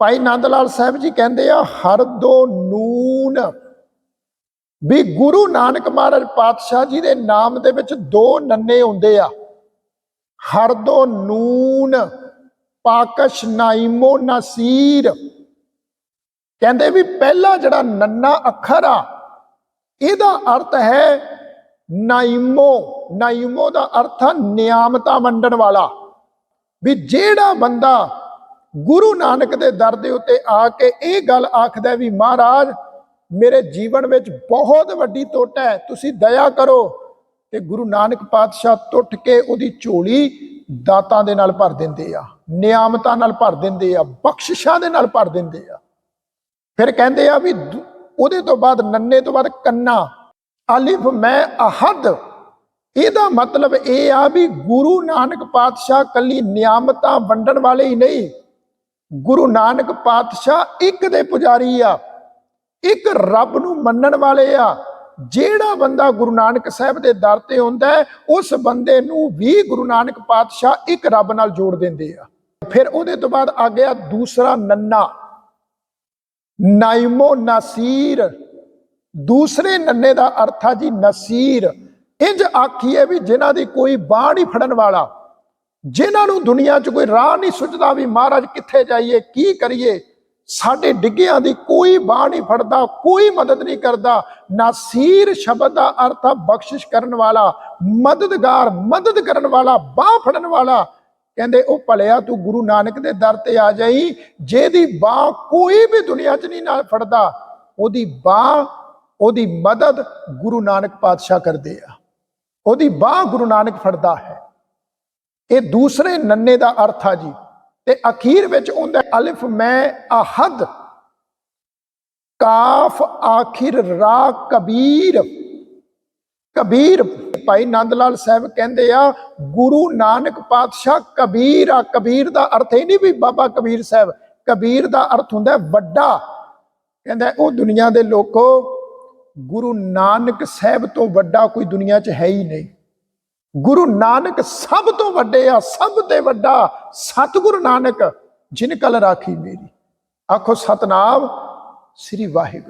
ਭਾਈ ਨੰਦ ਲਾਲ ਸਾਹਿਬ ਜੀ ਕਹਿੰਦੇ ਆ, ਹਰ ਦੋ ਨੂਨ। ਵੀ ਗੁਰੂ ਨਾਨਕ ਮਹਾਰਾਜ ਪਾਤਸ਼ਾਹ ਜੀ ਦੇ ਨਾਮ ਦੇ ਵਿੱਚ ਦੋ ਨੰਨੇ ਹੁੰਦੇ ਆ। ਹਰ ਦੋ ਨੂਨ, ਪਾਕਸ਼ ਨਾਈਮੋ ਨਸੀਰ। ਕਹਿੰਦੇ ਵੀ ਪਹਿਲਾ ਜਿਹੜਾ ਨੰਨਾ ਅੱਖਰ ਆ, ਇਹਦਾ ਅਰਥ ਹੈ ਨਾਈਮੋ। ਨਾਇਮੋ ਦਾ ਅਰਥ ਆ ਨਿਆਮਤਾ ਵੰਡਣ ਵਾਲਾ। ਵੀ ਜਿਹੜਾ ਬੰਦਾ ਗੁਰੂ ਨਾਨਕ ਦੇ ਦਰ ਦੇ ਉੱਤੇ ਆ ਕੇ ਇਹ ਗੱਲ ਆਖਦਾ ਵੀ ਮਹਾਰਾਜ, ਮੇਰੇ ਜੀਵਨ ਵਿੱਚ ਬਹੁਤ ਵੱਡੀ ਟੁੱਟ ਹੈ, ਤੁਸੀਂ ਦਇਆ ਕਰੋ। ਤੇ ਗੁਰੂ ਨਾਨਕ ਪਾਤਸ਼ਾਹ ਟੁੱਟ ਕੇ ਉਹਦੀ ਝੋਲੀ ਦਾਤਾਂ ਦੇ ਨਾਲ ਭਰ ਦਿੰਦੇ ਆ, ਨਿਆਮਤਾਂ ਨਾਲ ਭਰ ਦਿੰਦੇ ਆ, ਬਖਸ਼ਿਸ਼ਾਂ ਦੇ ਨਾਲ ਭਰ ਦਿੰਦੇ ਆ। ਫਿਰ ਕਹਿੰਦੇ ਆ ਵੀ ਦੂ- ਉਹਦੇ ਤੋਂ ਬਾਅਦ, ਨੰਨੇ ਤੋਂ ਬਾਅਦ ਕੰਨਾ, ਅਲਿਫ ਮੈਂ ਅਹਦ। ਇਹਦਾ ਮਤਲਬ ਇਹ ਆ ਵੀ ਗੁਰੂ ਨਾਨਕ ਪਾਤਸ਼ਾਹ ਕੱਲੀ ਨਿਆਮਤਾਂ ਵੰਡਣ ਵਾਲੇ ਹੀ ਨਹੀਂ ਗੁਰੂ ਨਾਨਕ ਪਾਤਸ਼ਾਹ ਇੱਕ ਦੇ ਪੁਜਾਰੀ ਆ, ਇੱਕ ਰੱਬ ਨੂੰ ਮੰਨਣ ਵਾਲੇ ਆ। ਜਿਹੜਾ ਬੰਦਾ ਗੁਰੂ ਨਾਨਕ ਸਾਹਿਬ ਦੇ ਦਰ ਤੇ ਹੁੰਦਾ ਉਸ ਬੰਦੇ ਨੂੰ ਵੀ ਗੁਰੂ ਨਾਨਕ ਪਾਤਸ਼ਾਹ ਇੱਕ ਰੱਬ ਨਾਲ ਜੋੜ ਦਿੰਦੇ ਆ। ਫਿਰ ਉਹਦੇ ਤੋਂ ਬਾਅਦ ਆ ਗਿਆ ਦੂਸਰਾ ਨੰਨਾ। ਨਾਇਮੋ ਨਸੀਰ। ਦੂਸਰੇ ਨੰਨੇ ਦਾ ਅਰਥ ਆ ਜੀ ਨਸੀਰ। ਇੰਜ ਆਖੀਏ ਵੀ ਜਿਨ੍ਹਾਂ ਦੀ ਕੋਈ ਬਾਹ ਨਹੀਂ ਫੜਨ ਵਾਲਾ। ਜਿਨ੍ਹਾਂ ਨੂੰ ਦੁਨੀਆ 'ਚ ਕੋਈ ਰਾਹ ਨਹੀਂ ਸੁਝਦਾ ਵੀ ਮਹਾਰਾਜ ਕਿੱਥੇ ਜਾਈਏ, ਕੀ ਕਰੀਏ, ਸਾਡੇ ਡਿੱਗਿਆਂ ਦੀ ਕੋਈ ਬਾਹ ਨਹੀਂ ਫੜਦਾ, ਕੋਈ ਮਦਦ ਨਹੀਂ ਕਰਦਾ। ਨਾਸੀਰ ਸ਼ਬਦ ਦਾ ਅਰਥ ਆ ਬਖਸ਼ਿਸ਼ ਕਰਨ ਵਾਲਾ, ਮਦਦਗਾਰ, ਮਦਦ ਕਰਨ ਵਾਲਾ, ਬਾਹ ਫੜਨ ਵਾਲਾ। ਕਹਿੰਦੇ, ਉਹ ਭਲਿਆ, ਤੂੰ ਗੁਰੂ ਨਾਨਕ ਦੇ ਦਰ ਤੇ ਆ ਜਾਈ, ਜਿਹਦੀ ਬਾਹ ਕੋਈ ਵੀ ਦੁਨੀਆ 'ਚ ਨਹੀਂ ਨਾਲ ਫੜਦਾ, ਉਹਦੀ ਬਾਹ, ਉਹਦੀ ਮਦਦ ਗੁਰੂ ਨਾਨਕ ਪਾਤਸ਼ਾਹ ਕਰਦੇ ਆ। ਉਹਦੀ ਬਾਹ ਗੁਰੂ ਨਾਨਕ ਫੜਦਾ ਹੈ। ਇਹ ਦੂਸਰੇ ਨੰਨੇ ਦਾ ਅਰਥ ਆ ਜੀ। ਤੇ ਅਖੀਰ ਵਿੱਚ ਹੁੰਦਾ ਅਲਿਫ ਮੈਂ ਅਹਦ, ਕਾਫ ਆਖਿਰ ਰਾ ਕਬੀਰ। ਕਬੀਰ, ਭਾਈ ਨੰਦ ਲਾਲ ਸਾਹਿਬ ਕਹਿੰਦੇ ਆ, ਗੁਰੂ ਨਾਨਕ ਪਾਤਸ਼ਾਹ ਕਬੀਰ ਆ। ਕਬੀਰ ਦਾ ਅਰਥ ਇਹ ਨਹੀਂ ਵੀ ਬਾਬਾ ਕਬੀਰ ਸਾਹਿਬ, ਕਬੀਰ ਦਾ ਅਰਥ ਹੁੰਦਾ ਵੱਡਾ। ਕਹਿੰਦਾ ਉਹ ਦੁਨੀਆ ਦੇ ਲੋਕੋ, ਗੁਰੂ ਨਾਨਕ ਸਾਹਿਬ ਤੋਂ ਵੱਡਾ ਕੋਈ ਦੁਨੀਆ 'ਚ ਹੈ ਹੀ ਨਹੀਂ। ਗੁਰੂ ਨਾਨਕ ਸਭ ਤੋਂ ਵੱਡੇ ਆ, ਸਭ ਤੇ ਵੱਡਾ ਸਤਿਗੁਰੂ ਨਾਨਕ, ਜਿਨ ਕਲ ਰਾਖੀ ਮੇਰੀ। ਆਖੋ ਸਤਨਾਮ ਸ੍ਰੀ ਵਾਹਿਗੁਰੂ।